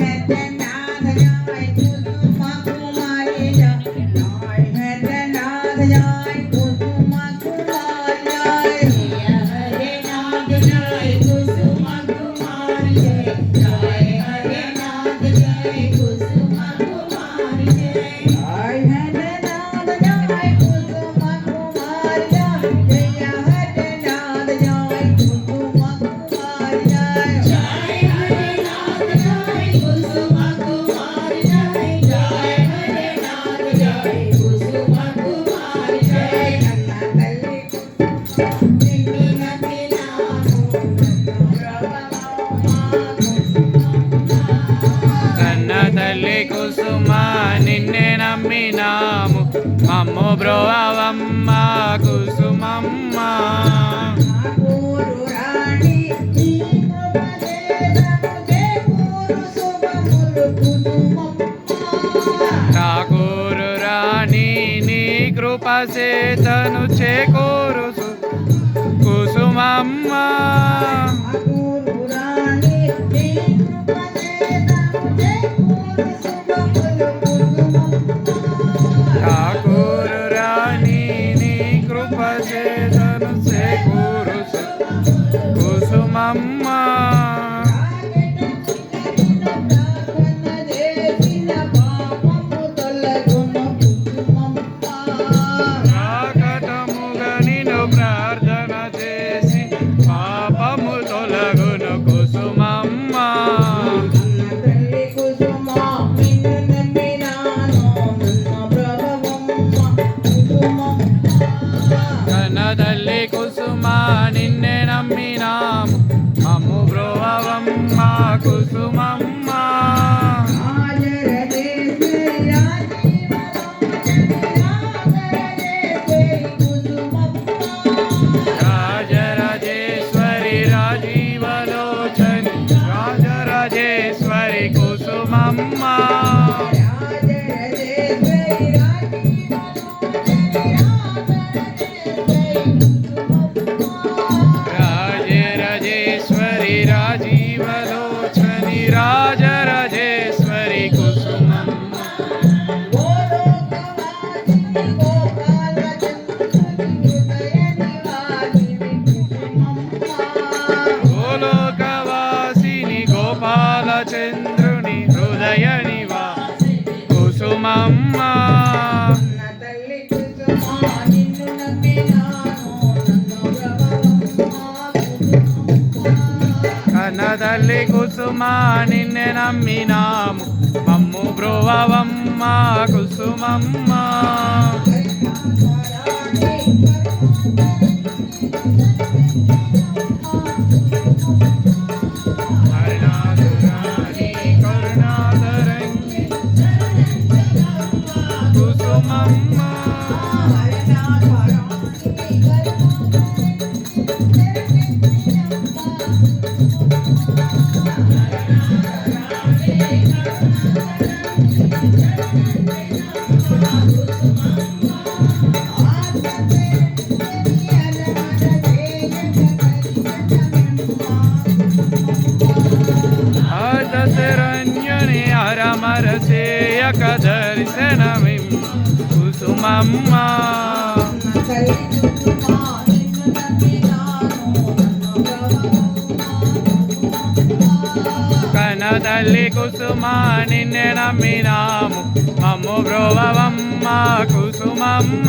ಜಗನ್ನಾಥನಾಯ ಗುರು నమ్మినాము. మమ్ము బ్రోవమ్మ కుసుమమ్మ. ఠాకూరు రాణి నీ కృప చేతను చేకూరు కుసుమమ్మ. కుసుమమ్మ. రాజరాజేశ్వరి రాజీవలోచని. రాజరాజేశ్వరి కుసుమమ్మ. హృదయ నివా కుసుమమ్మ. కన్నదల్లి కుసుమ నిన్నే నమ్మినాము. మమ్ము బ్రోవమ్మ కుసుమమ్మ. ఆదశరణ్యుని అరమరసేయక దర్శనమిం కుసుమమ్మ. కనదల్లి కుసుమా నిన్నే నమ్మినాము మమ్ము బ్రోవమ్మ కుసుమమ్మ.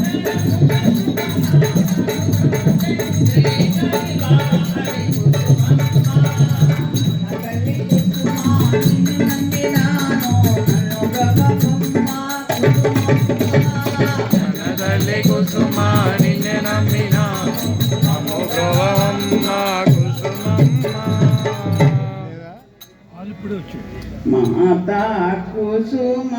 మాతా కుసుమ